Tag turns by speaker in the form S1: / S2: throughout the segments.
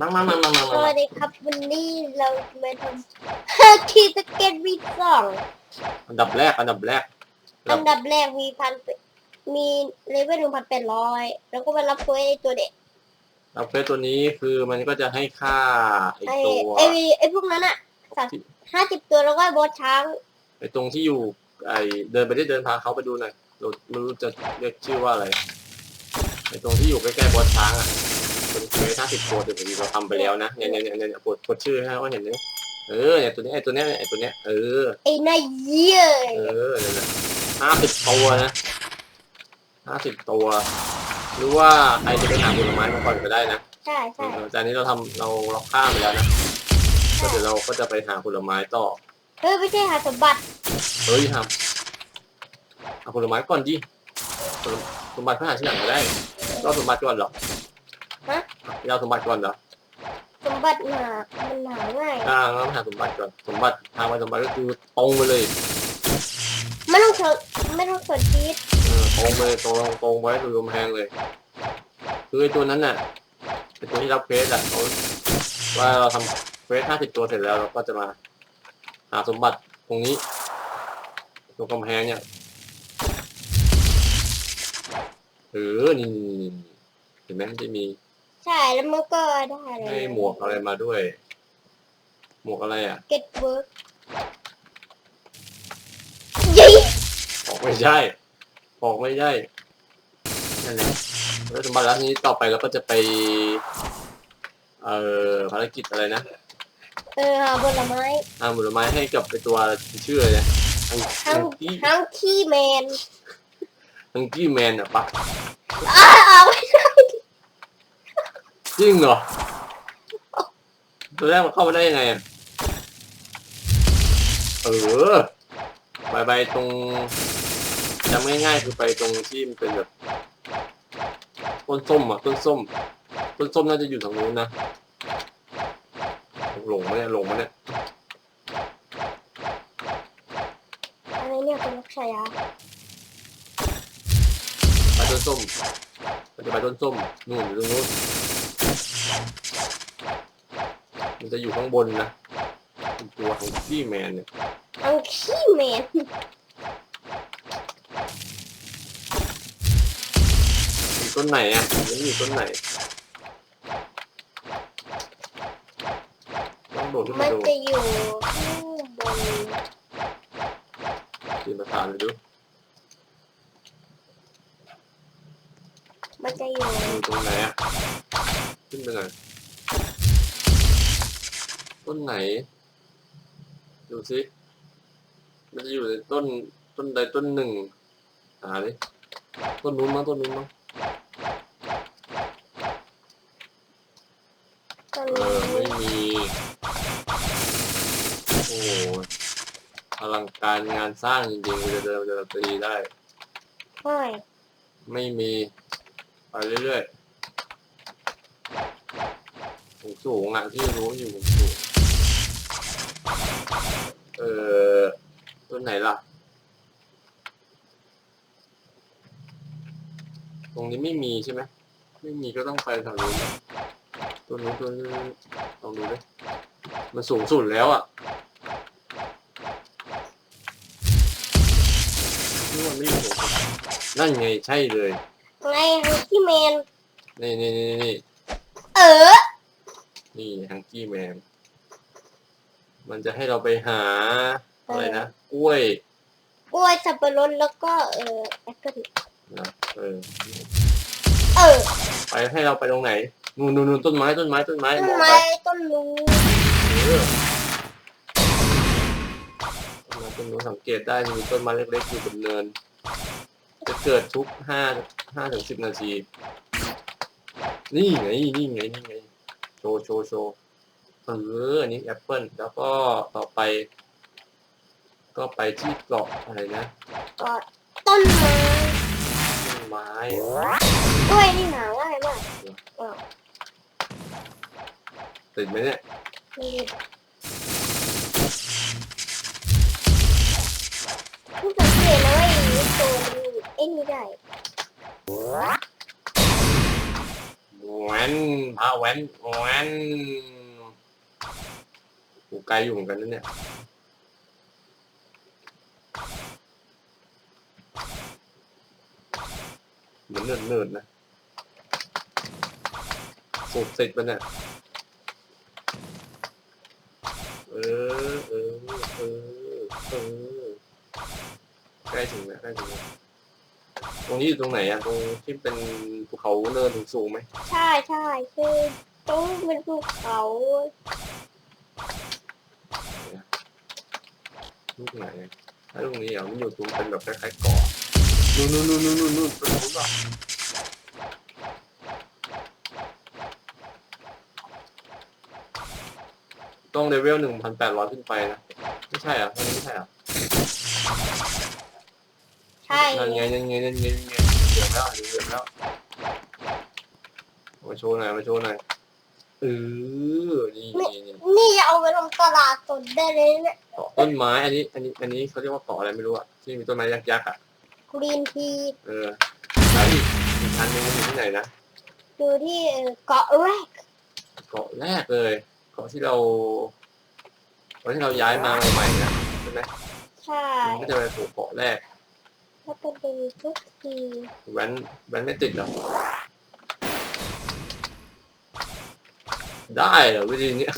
S1: นั่งนั่งนั่งนั่งนั่ง
S2: สวัสดีครับวันนี้เราจะมาทำฮาคีสเก็ตวีสอง
S1: อันดับแรก อันดับแรก
S2: อันดับแรกมีพันมีเลเวลหนึ่งพันแปดร้อยแล้วก็มารับเควสไอ้ตัวเด็ก
S1: เราเฟซตัวนี้คือมันก็จะให้ค่าไอ
S2: ไอ้
S1: ตัว
S2: ไอ้ไอ้พวกนั้นอะสักห้าสิบตัวแล้วก็บอสช้าง
S1: ไอตรงที่อยู่ ไอเดินไปได้เดินพาเขาไปดูหน่อยเราไม่รู้จะเรียกชื่อว่าอะไรไอตรงที่อยู่ใกล้ๆบอสช้างอะ เป็นเฟซห้าสิบตัวเดี๋ยวเราทำไปแล้วนะเนี่ยเนี่ยเนี่ยเนี่ยกดกดชื่อให้เขาเห็นเลยเออเนี่ยตัวนี้ไอตัวเนี้ยไอตัวเนี้ยเออ
S2: ไอ้นายเยี่ย
S1: เออเนี่ยห้าสิบตัวนะห้าสิบตัวหรือว่าใครจะไปหาผลไม้มาก่อนก็ได้นะ
S2: ใช่ใช่
S1: แต่อันนี้เราทำเราเราข้ามไปแล้วนะก็เดี๋ยวเราก็จะไปหาผลไม้ต่อ
S2: เฮ้ยไม่ใช่หาสมบัติ
S1: เฮ้ยทำเอาผลไม้ก่อนดิผลสมบัติก็หาที่หลังก็ได้เราสมบัติก่อนหรอ
S2: ฮะ
S1: เราสมบัติก่อนเหรอ
S2: สมบัติหามันหาง่าย
S1: อ่าเราหาสมบัติก่อน สมบัติทางไปสมบัติก็คือตรงไปเลย
S2: ไม่ต้องเชิญไม่ต้องสนชีส
S1: เออตรงไปเลยตรงตรงไว้ดูกำแพงเลย คือไอ้ตัวนั้นน่ะไอ้ตัวที่รับเฟสอะเขาว่าเราทำเฟสห้าสิบตัวเสร็จแล้วเราก็จะมา หาสมบัติตรงนี้ตรงกำแพงเนี่ยเออนี่นี่นี่นี่เห็นไหมมันจะมี
S2: ใช่แล้วมันก็ได้เลย
S1: ให้หมวกอะไรมาด้วย หมวกอะไรอะ
S2: เก็ตเวิร์กยี่
S1: ออกไม่ใช่ออกไม่ได้นั่นแหละแล้วสมบัติแล้วทีนี้ต่อไปเราก็จะไป เอ่อภารกิจอะไรนะ
S2: เออหาผลไม้
S1: ทำผลไม้ให้กับไปตัวชื่ออะไรนะฮัง
S2: ทั้
S1: ฮั
S2: ง
S1: งกี้
S2: ทั้งขี้แมน
S1: ฮังกี้แมนอะปะ
S2: อ้าวเอาไม่ได้
S1: จริงเหรอ ตัวแรกมันเข้ามาได้ยังไงอะเออไปไปตรงจำง่ายๆคือไปตรงที่มันเป็นแบบต้นส้มอะต้นส้มต้นส้มน่าจะอยู่ทางนู้นนะหลงไหมเนี่ยหลงไหมเนี่ย
S2: อะไรเนี่ยเป็นนักชายา
S1: ไปต้นส้มมันจะไปต้นส้มนู่นอยู่ตรงนู้น มันจะอยู่ข้างบนนะเป็นตัวของพี่แมนเนี่ย
S2: ทั้งขี้แมน
S1: อยู่ต้นไหนอะมันอยู่ต้นไหนต้องโดดขึ้น
S2: มั
S1: มานดู
S2: จะอยู่ข้างบน
S1: จินตนาการเลยดู
S2: มันจะอยู่
S1: อยู่ตรงไหนอะ ขึ้นไปหน่อย ต้นไหน ดูสิมันจะอยู่ในต้นต้นใดต้นหนึ่งหาดิต้นนู้นมั้งต้นนู้นมั้ง
S2: ตรง
S1: เอ
S2: นี้
S1: อไม่มี โอ้โหอลังการงานสร้างจริงๆจะเดินจะตีได้
S2: ใช่
S1: ไม่มี ไปเรื่อยๆ สูงสูงๆอะที่รู้อยู่สูงสูงเออต้นไหนล่ะ ตรงนี้ไม่มีใช่ไหมไม่มีก็ต้องไปทางนู้นนะต้นนู้นต้นนี้ลองดูดิมันสูงสุดแล้วอะนี่มันไม่อยู่สูงสุดนั่นไงใช่เลย
S2: ไงทั้งขี้แมน
S1: นี่นี่นี่นี่
S2: เออ
S1: นี่ฮังกี้แมนมันจะให้เราไปหาอะไรนะกล้วย
S2: กล้วยสับปะรดแล้วก็เออแอปเปิ้ล
S1: นะเออ
S2: เออ
S1: ไปให้เราไปตรงไหนนู่นนู่นนู่นต้นไม้ต้นไม้ต้นไม้
S2: ต้น
S1: บอก
S2: ไม้
S1: ไป
S2: ต้นนู้น
S1: เออต้นไม้ต้นนู้นสังเกตได้มีต้นไม้เล็กๆอยู่บนเนิน จะเกิดทุกห้าห้าถึงสิบนาทีนี่ไงนี่ไงนี่ไง โชว์โชว์โชว์เอออันนี้แอปเปิลแล้วก็ต่อไป ก็ไปที่เกาะอะไรนะ
S2: ก็ต้นไม้
S1: ต้นไม้
S2: กล้วยนี่หาง่ายมากอ้าว
S1: ติดไหมเนี่ย
S2: นี่ผู้สังเกตนะว่าไอ้ตัวมันไอ้นี่ได้
S1: ว้ แหวนพาแหวนแหวนกูไกลอยู่เหมือนกันนั่นเนี่ยเหมือนเนิร์ดๆนะสูตรเสร็จปะเนี่ยเออเออเออเออใกล้ถึงแล้วใกล้ถึงแล้วต รงนี้อยู่ตรงไหนอะตรงที่เป็นภูเขาเนินสูงๆไหม
S2: ใช่ใช่คือต้องเป็นภูเขา
S1: ลูกไหนอะถ้าตรงนี้อะมันอยู่ตรงเป็นแบบคล้ายๆเกาะนู่นนู่นนู่นนู่นนู่นนู่นตรงนู้นอะต้องเลเวลหนึ่งพันแปดร้อยขึ้นไปนะ ไม่ใช่อะมันไม่ใช่อะ
S2: ใช่
S1: นั่นไงนั่นไงนั่นไงนั่นไงเหลืองแล้วเหลืองแล้วมาโชว์หน่อยมาโชว์หน่อยเออนี่นี่นี่
S2: นี่จะเอาไปทำตลาดสดได้เลยเนี่ย
S1: เกาะต้นไม้อันนี้ อันนี้ อันนี้เขาเรียกว่าเกาะอะไรไม่รู้อะที่มีต้นไม้ยักษ์ๆอะ
S2: กรีนที
S1: เออแล้วอีกอีกอันหนึงมันอยู่ที่ไหนนะ
S2: ดูที่เอ่อเกาะแรก
S1: เกาะแรกเลยเกาะที่เราตอนที่เราย้ายมาใหม่ๆนะใช่ไหม
S2: ใช่
S1: มันก็จะไปผูกเกาะแรก
S2: แล้วก็เป็นทุกที
S1: แว้นแว้นไม่ติดเหรอได้เหรอวิธีเนี้ย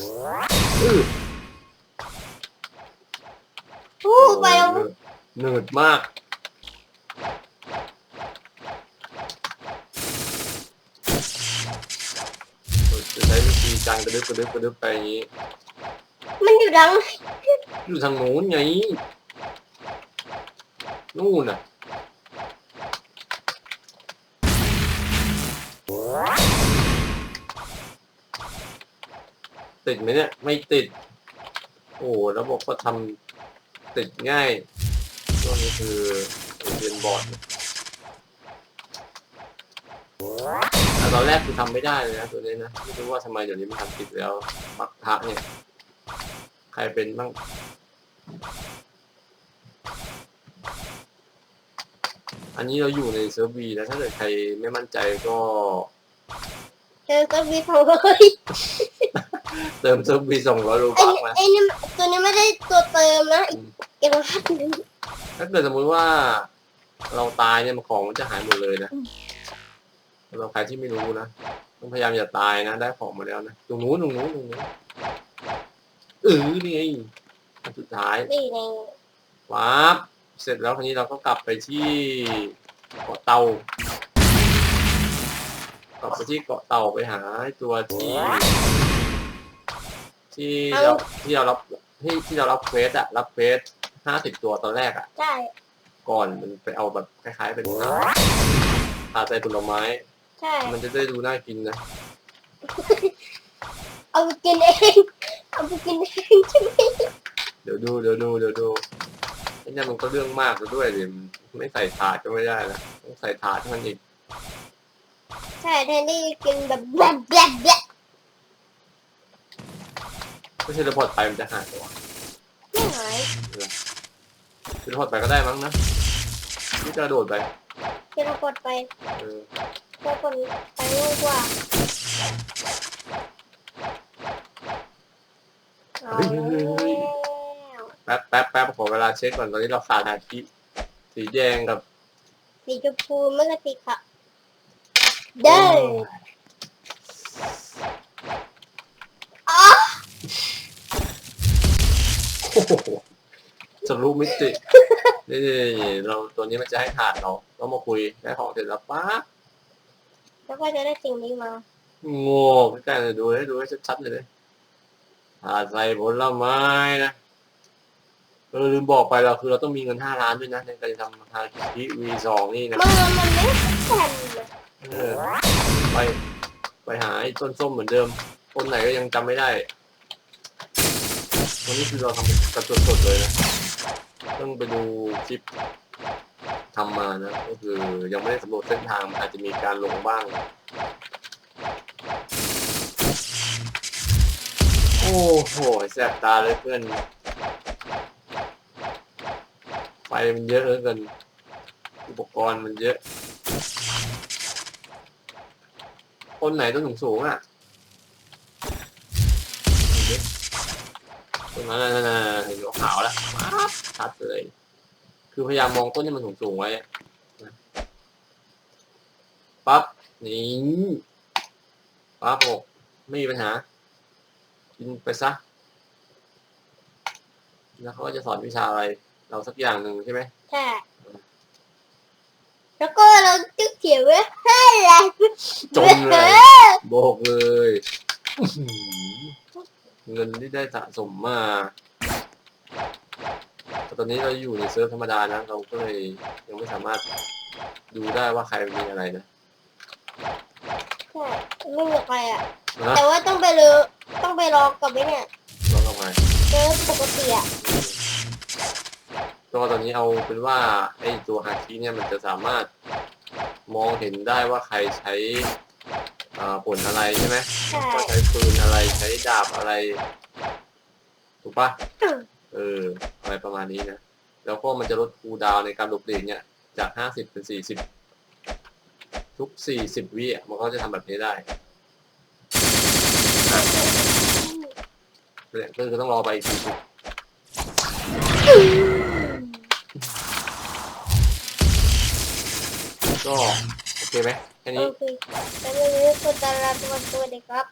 S1: อื้อ
S2: อู้ไปแล้ว
S1: เหนืดมาก จะใช้วิธีการกระดึบกระดึบกระดึบไปอย่างนี้
S2: มันอยู่ดัง
S1: อยู่ทางโน้นไงนู่นน่ะ ติดไหมเนี่ย ไม่ติด โอ้ระบบก็ทำติดง่ายตัวนี้คือเรียนบอร์ดแต่ตอนแรกคือทำไม่ได้เลยนะตัวนี้นะไม่รู้ว่าทำไมเดี๋ยวนี้มันทำติดแล้วปักพระเนี่ย ใครเป็นบ้างอันนี้เราอยู่ในเซิร์ฟวีนะถ้าเกิดใครไม่มั่นใจก็
S2: เจอก็มีของเลย
S1: เติมเซิร์ฟวีสองร้อยรู
S2: ไอ้
S1: บัก
S2: นี่
S1: มา
S2: ไอ้นี่ตัวนี้ไม่ได้ตัวเติมนะเก็บมาพักหนึ่ง
S1: ถ้าเกิดสมมุติว่าเราตายเนี่ยมันของมันจะหายหมดเลยนะ
S2: อืม
S1: สำหรับใครที่ไม่รู้นะต้องพยายามอย่าตายนะได้ของมาแล้วนะตรงนู้นตรงนู้นตรงนู้นเออนี่ไงอันสุดท้าย
S2: นี่ใน
S1: ปั๊บเสร็จแล้วคราวนี้เราก็กลับไปที่เกาะเตากลับไปที่เกาะเตาไปหาไอ้ตัวที่ ที่เราที่เรารับที่ที่เรารับเควสอะรับเควสห้าสิบตัวตอนแรกอะ
S2: ใช่
S1: ก่อนมันไปเอาแบบคล้ายๆเป็นถาดถาดใส่ผลไม้
S2: ใช่
S1: มันจะได้ดูน่ากินนะ
S2: เอาไปกินเอง เอาไปกินเองใช่ไหม
S1: เดี๋ยวดูเดี๋ยวดูเดี๋ยวดูไอ้เนี่ยมันก็เรื่องมากซะด้วยเดี๋ยวไม่ใส่ถาดก็ไม่ได้นะต้องใส่ถาดให้มันอีก
S2: ใช่แทนที่จะกินแบบแบบแบบแบบ
S1: ไม่ใช่ระพอร์ตไปมันจะหายตัว
S2: ไม่หาย
S1: ระพอร์ตไปก็ได้มั้งนะนี่กระโดดไป
S2: จะเรากดไป
S1: เออ
S2: เรากดไปง่ายกว่าเอาแล้ว
S1: แป๊บแป๊บแป๊บขอเวลาเช็คก่อนตอนนี้เราขาดหาที่สีแดงกับ
S2: สีชมพูไม่ก็สีขาวเด้ออ๋อ
S1: โอ้โห สรุปมิตินี่เราตัวนี้มันจะให้ถาดเราต้องมาคุยได้ของเสร็จแล้วป๊าบ
S2: แล้วก็จะได้สิ่งนี้มา
S1: โง่ใกล้ๆเลยดูให้ดูให้ชัดๆเลยเลยถาดใส่ผลไม้นะเออลืมบอกไปเราคือเราต้องมีเงินห้าล้านด้วยนะในการจะทำฮาคิวีสองนี่นะ
S2: มันมันไม่แข็งเลย
S1: เออไปไปหาไอ้ต้นส้มเหมือนเดิมต้นไหนก็ยังจำไม่ได้วันนี้คือเราทำกันสดๆเลยนะ ต้องไปดูคลิปทำมานะ ก็คือยังไม่ได้สำรวจเส้นทาง อาจจะมีการลงบ้าง โอ้โหแสบตาเลยเพื่อน ไฟมันเยอะเหลือเกิน อุปกรณ์มันเยอะโต้นไหนต้นสูงสูงอะต้นนั้นน่ะเห็นขาวแล้ว ชัดเลย คือพยายามมองต้นที่มันสูงสูงๆไว้อะนะปั๊บนี่ปั๊บโอกไม่มีปัญหา กินไปซะ แล้วเขาก็จะสอนวิชาอะไร เราสักอย่างหนึ่งใช่ไหม
S2: ใช่แล้วก็เราจึ๊กเขียนไว้ให้อะไร
S1: จมเลยโบกเลยอื้อหือเงินที่ได้สะสมมาแต่ตอนนี้เราอยู่ในเซิร์ฟธรรมดานะ เราก็เลยยังไม่สามารถดูได้ว่าใครมีอะไรนะ
S2: ใช่ไม่มีใครอะ
S1: นะ
S2: แต่ว่าต้องไปเลยต้องไปลองกับไอ้เนี่ย
S1: ลองเข้ามา
S2: เจอปกติอะ
S1: ก็ตอนนี้เอาเป็นว่าไอ้ตัวฮาคิเนี่ยมันจะสามารถมองเห็นได้ว่าใครใช้อ่าผลอะไรใช่ไหม
S2: ใช่
S1: ว่าใช้ปืนอะไรใช้ดาบอะไร ถูกปะ
S2: อืม
S1: เออ อะไรประมาณนี้นะ แล้วก็มันจะลดคูดาวในการหลบหลีกเนี่ยจากห้าสิบเป็นสี่สิบทุกสี่สิบวิมันก็จะทำแบบนี้ได้เนี่ยก็คือต้องรอไปอีกสี่สิบก็โอเคไหมแค่นี้
S2: โอเคแล้ววันนี้คุณตาลาตัวตัวเด็กครับ